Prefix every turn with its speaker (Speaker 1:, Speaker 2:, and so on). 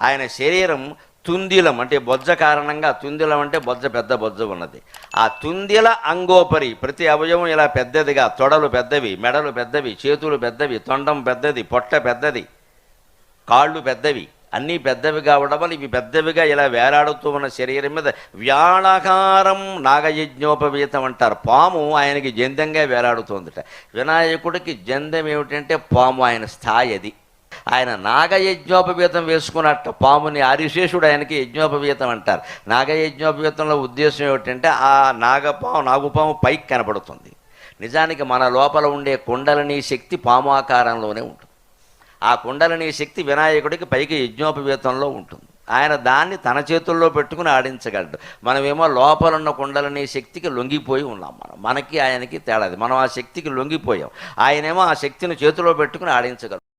Speaker 1: ఆయన శరీరం తుందిలం అంటే బొజ్జ కారణంగా తుందిలం అంటే బొజ్జ పెద్ద బొజ్జ ఉన్నది. ఆ తుందిల అంగోపరి ప్రతి అవయవం ఇలా పెద్దదిగా తొడలు పెద్దవి మెడలు పెద్దవి చేతులు పెద్దవి తొండం పెద్దది పొట్ట పెద్దది కాళ్ళు పెద్దవి అన్నీ పెద్దవి కావడం వల్ల ఇవి పెద్దవిగా ఇలా వేలాడుతూ ఉన్న శరీరం మీద వ్యాళకారం నాగయజ్ఞోపవీతం అంటారు. పాము ఆయనకి జందంగా వేలాడుతుందట. వినాయకుడికి జందం ఏమిటంటే పాము ఆయన స్థాయి అది. ఆయన నాగయజ్ఞోపవీతం వేసుకున్నట్ట పాముని ఆరిశేషుడు ఆయనకి యజ్ఞోపవీతం అంటారు. నాగయజ్ఞోపవీతంలో ఉద్దేశం ఏమిటంటే ఆ నాగపాము నాగుపాము పైకి కనపడుతుంది నిజానికి మన లోపల ఉండే కుండలని శక్తి పాము ఆకారంలోనే ఉంటుంది. ఆ కుండలని శక్తి వినాయకుడికి పైకి యజ్ఞోపవీతంలో ఉంటుంది. ఆయన దాన్ని తన చేతుల్లో పెట్టుకుని ఆడించగలడు. మనమేమో లోపల ఉన్న కుండలని శక్తికి లొంగిపోయి ఉన్నాం మనం. మనకి ఆయనకి తేడాది మనం ఆ శక్తికి లొంగిపోయాం. ఆయనేమో ఆ శక్తిని చేతిలో పెట్టుకుని ఆడించగలడు.